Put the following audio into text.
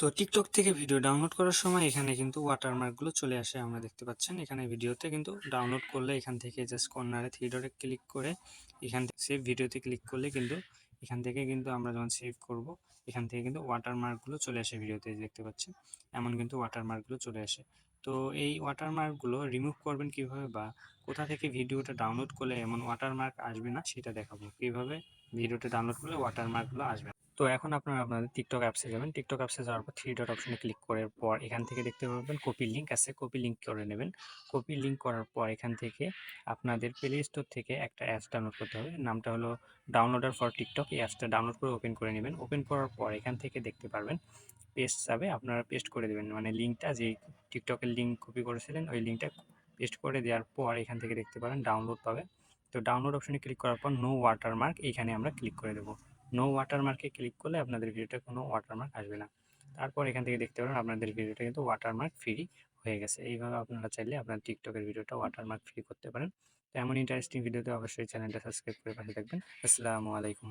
তো টিকটক থেকে video download করার সময় এখানে কিন্তু ওয়াটারমার্কগুলো চলে আসে, আমরা দেখতে পাচ্ছেন। এখানে ভিডিওতে কিন্তু ডাউনলোড করলে এখান থেকে জাস্ট কর্নারে থ্রি ডটে ক্লিক করে এখান থেকে সেভ ভিডিওতে ক্লিক করলে কিন্তু এখান থেকে কিন্তু আমরা যখন সেভ করব, এখান থেকে কিন্তু ওয়াটারমার্কগুলো চলে আসে ভিডিওতে দেখতে পাচ্ছেন? এমন কিন্তু ওয়াটারমার্কগুলো চলে আসে। তো এই ওয়াটারমার্কগুলো রিমুভ করবেন কীভাবে বা কোথা থেকে ভিডিওটা ডাউনলোড করলে এমন ওয়াটারমার্ক আসবে না, সেটা দেখাবো। কীভাবে ভিডিওটা ডাউনলোড করলে ওয়াটারমার্কগুলো আসবে। তো এখন আপনারা আপনাদের টিকটক অ্যাপসে যাবেন। টিকটক অ্যাপসে যাওয়ার পর থ্রি ডট অপশনে ক্লিক করার পর এখান থেকে দেখতে পাবেন কপি লিঙ্ক আছে। কপি লিঙ্ক করে নেবেন। কপি লিঙ্ক করার পর এখান থেকে আপনাদের প্লে স্টোর থেকে একটা অ্যাপস ডাউনলোড করতে হবে। নামটা হলো ডাউনলোডার ফর টিকটক এই অ্যাপসটা ডাউনলোড করে ওপেন করে নেবেন। ওপেন করার পর এখান থেকে দেখতে পারবেন পেস্ট যাবে। আপনারা পেস্ট করে দেবেন। মানে লিঙ্কটা যে টিকটকের লিঙ্ক কপি করেছিলেন, ওই লিঙ্কটা পেস্ট করে দেওয়ার পর এখান থেকে দেখতে পারেন ডাউনলোড পাবে। তো ডাউনলোড অপশনে ক্লিক করার পর নো ওয়াটারমার্ক এইখানে আমরা ক্লিক করে দেবো। নো ওয়াটারমার্কে ক্লিক করলে আপনাদের ভিডিওটা কোনো ওয়াটারমার্ক আসবে না। তারপর এখান থেকে দেখতে পারেন আপনাদের ভিডিওটা কিন্তু ওয়াটারমার্ক ফ্রি হয়ে গেছে। এইভাবে আপনারা চাইলে আপনার টিকটকের ভিডিওটা ওয়াটারমার্ক ফ্রি করতে পারেন। তো এমন ইন্টারেস্টিং ভিডিওতে অবশ্যই চ্যানেলটা সাবস্ক্রাইব করে পাশে থাকবেন। আসসালামু আলাইকুম।